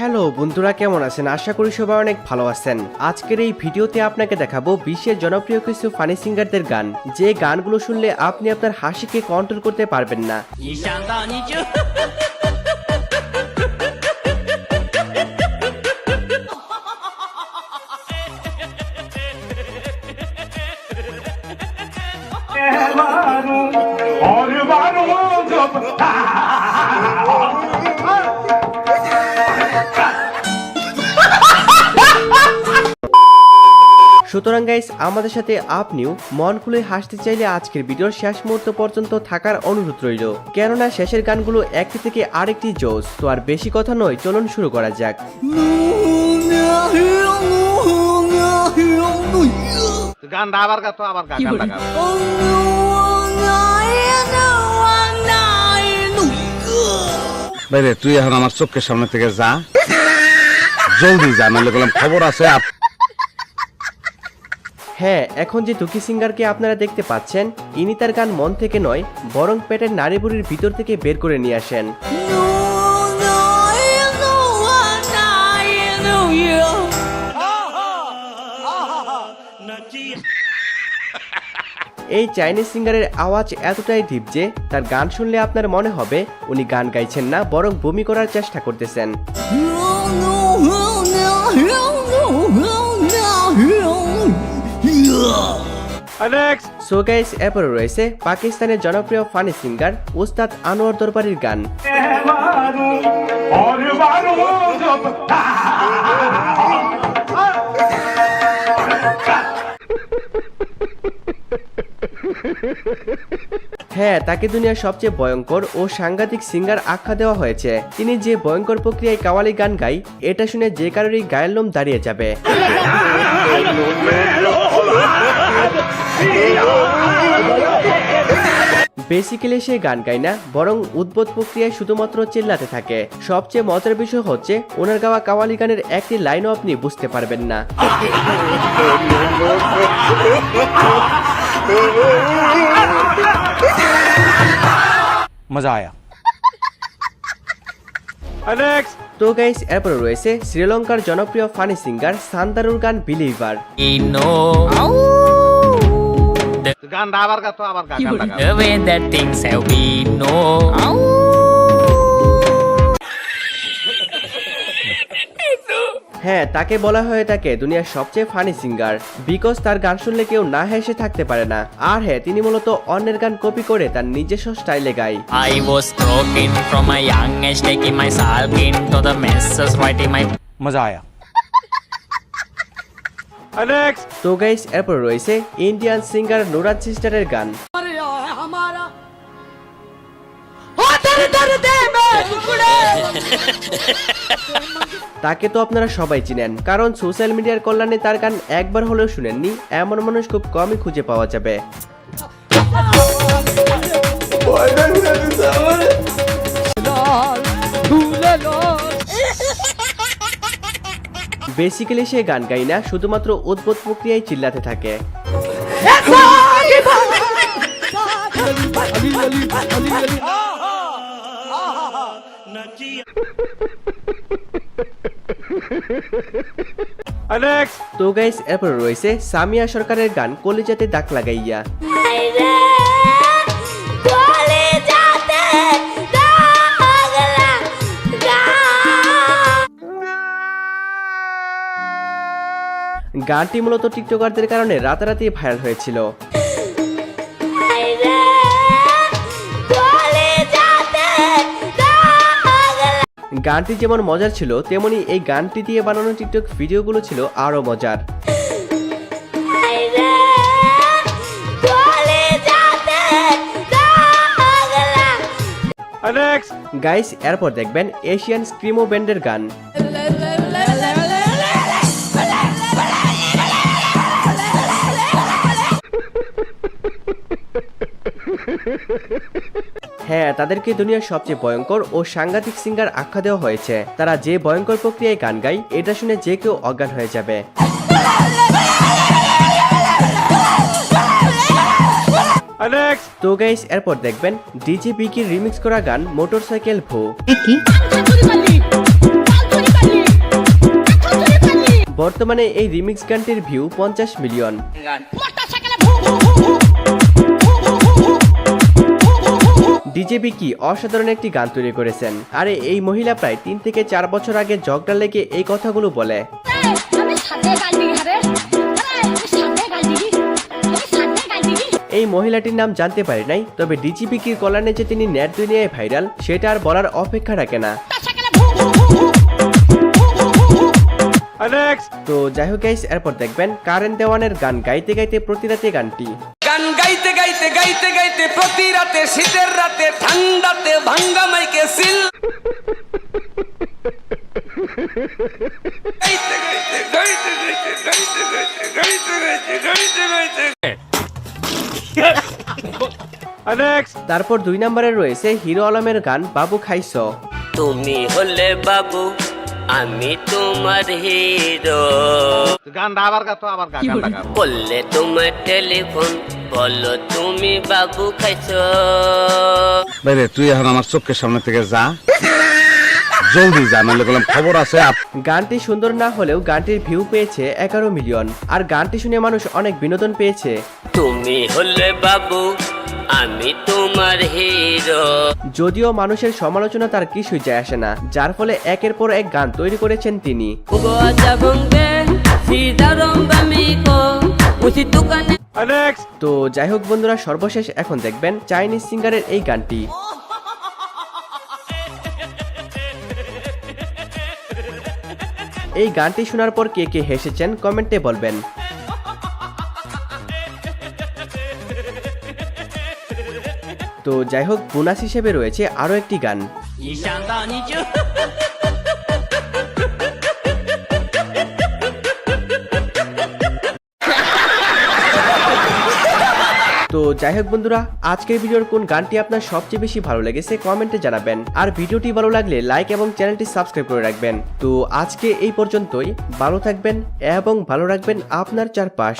Hello, বন্ধুরা কেমন আছেন? আশা করি সবাই অনেক ভালো আছেন। আজকের এই ভিডিওতে আপনাকে দেখাবো বিশ্বের জনপ্রিয় কিছু ফানি সিঙ্গারদের গান। যে গানগুলো শুনলে আপনি আপনার হাসিকে কন্ট্রোল করতে পারবেন না। সুতরাং গাইস আমাদের সাথে আপনিও মন খুলে হাসতে চাইলে আজকের ভিডিওর শেষ মুহূর্ত পর্যন্ত থাকার অনুরোধ রইল। কেননা শেষের গানগুলো একটি থেকে আরেকটি জোস তো আর বেশি কথা নয় চলুন শুরু করা যাক। গানটা আবার গাতো আবার গানটা বাইরে তুই এখন আমার চোখের সামনে থেকে যা। জলদি যা নাহলে বললাম খবর আছে আপ- হ্যাঁ এখন যে দুঃখী সিঙ্গারকে আপনারা দেখতে পাচ্ছেন, ইনি তার গান মন থেকে নয়, বরং পেটের নারী বুড়ির ভিতর থেকে বের করে নিয়ে আসেন। এই চাইনিজ সিঙ্গারের আওয়াজ এতটাই ডিপ যে, তার গান শুনলে আপনার মনে হবে, উনি গান গাইছেন না, বরং বমি করার চেষ্টা করতেছেন। সো গাইস এরপরে রয়েছে পাকিস্তানের জনপ্রিয় ফানি সিঙ্গার উস্তাদ আনোয়ার দরবারির গান। হ্যাঁ তাকে দুনিয়ার সবচেয়ে ভয়ঙ্কর ও সাংঘাতিক সিঙ্গার আখ্যা দেওয়া হয়েছে। তিনি যে ভয়ঙ্কর প্রক্রিয়ায় কাওয়ালি গান গাই এটা শুনে যে কারোরই গায়ের লোম দাঁড়িয়ে যাবে। বেসিক্যালি সে গান গায় না বরং উদ্বোধ প্রক্রিয়ায় শুধুমাত্র চিল্লাতে থাকে। সবচেয়ে মজার বিষয় হচ্ছে ওনার গাওয়া কাওয়ালি গানের একটি লাইনও আপনি বুঝতে পারবেন না। মজা আয়া। তো গাইস এরপরে রয়েছে শ্রীলঙ্কার জনপ্রিয় ফানি সিঙ্গার সান্দারুর গান বিলিভার গানটা আবার গাতো আবার গা গানটা গা The way that things have been, no. হ্যাঁ তাকে বলা হয়ে থাকে দুনিয়ার সবচেয়ে ফানি সিঙ্গার বিকজ তার গান শুনলে কেউ না হেসে থাকতে পারে না। আর হ্যাঁ তিনি মূলত অন্যের গান কপি করে তার নিজস্ব স্টাইলে গায়। I was broken from a young age, taking my salve into the messes, writing my মজা আয়া। তো গাইস এরপর রয়েছে ইন্ডিয়ান সিঙ্গার নুরাজ সিস্টারের গান তাকে তো আপনারা সবাই চিনেন কারণ সোশ্যাল মিডিয়ার কল্যাণে তার গান একবার হলেও শুনেননি এমন মানুষ খুব কমই খুঁজে পাওয়া যাবে বেসিক্যালি সে গান গাই না, শুধুমাত্র উদ্ভুত প্রক্রিয়ায় চিল্লাতে থাকে। তো গাইস এরপর রয়েছে সামিয়া সরকারের গান, কলিজাতে দাগ লাগাইয়া। গানটি মূলত টিকটকারদের কারণে রাতারাতি ভাইরাল হয়েছিল। গানটি যেমন মজার ছিল তেমনি এই গানটি দিয়ে বানানো টিকটক ভিডিওগুলো ছিল আরও মজার। গাইস এরপর দেখবেন এশিয়ান স্ক্রিমো ব্যান্ডের গান। হ্যাঁ তাদেরকে দুনিয়ার সবচেয়ে ভয়ঙ্কর ও সাংঘাতিক সিঙ্গার আখ্যা দেওয়া হয়েছে তারা যে ভয়ঙ্কর প্রক্রিয়ায় গান গায় এটা শুনে যে কেউ অজ্ঞান হয়ে যাবে তো গাইস এরপর দেখবেন ডিজে বিকির রিমিক্স করা গান মোটরসাইকেল ভো বর্তমানে এই রিমিক্স গানটির ভিউ পঞ্চাশ মিলিয়ন ডিজেবি কি অসাধারণ একটি গান তৈরি করেছেন। আরে এই মহিলা প্রায় তিন থেকে চার বছর আগে ঝগড়া লেগে এই কথাগুলো বলে। এই মহিলাটির নাম জানতে পারি নাই তবে ডিজিপি কির কল্যাণে যে তিনি নেট দুনিয়ায় ভাইরাল সেটা আর বলার অপেক্ষা রাখে না। তো যাই হোক গাইস এরপর দেখবেন কারেন দেওয়ানের গান গাইতে গাইতে প্রতি রাতে গানটি। গান গাইতে গাইতে প্রতি রাতে শীতের রাতে ঠান্ডাতে ভাঙ্গা মাইকে সিল। তারপর দুই নম্বরে রয়েছে হিরো আলমের গান বাবু খাইছ। তুমি হলে বাবু আমি তোমার হিরো গানটা আবার গা তো আবার গা গানটা গা করলে তোমার টেলিফোন বলো তুমি বাবু খাইছো। বাইরে তুই এখন আমার চোখের সামনে থেকে যা। জলদি যা নাহলে বললাম খবর আছে আপ- গানটি সুন্দর না হলেও গানটির ভিউ পেয়েছে এগারো মিলিয়ন আর গানটি শুনে মানুষ অনেক বিনোদন পেয়েছে। তুমি হলে বাবু আমি তোমার হিরো। যদিও মানুষের সমালোচনা তার কিছুই যায় আসে না যার ফলে একের পর এক গান তৈরি করেছেন তিনি। তো যাই হোক বন্ধুরা সর্বশেষ এখন দেখবেন চাইনিজ সিঙ্গারের এই গানটি। এই গানটি শোনার পর কে কে হেসেছেন কমেন্টে বলবেন। তো যাই হোক বোনাস হিসেবে রয়েছে আরও একটি গান। তো যাই হোক বন্ধুরা, আজকের ভিডিওর কোন গানটি আপনার সবচেয়ে বেশি ভালো লেগেছে কমেন্টে জানাবেন। আর ভিডিওটি ভালো লাগলে লাইক এবং চ্যানেলটি সাবস্ক্রাইব করে রাখবেন। তো আজকে এই পর্যন্তই, ভালো থাকবেন এবং ভালো রাখবেন আপনার চারপাশ।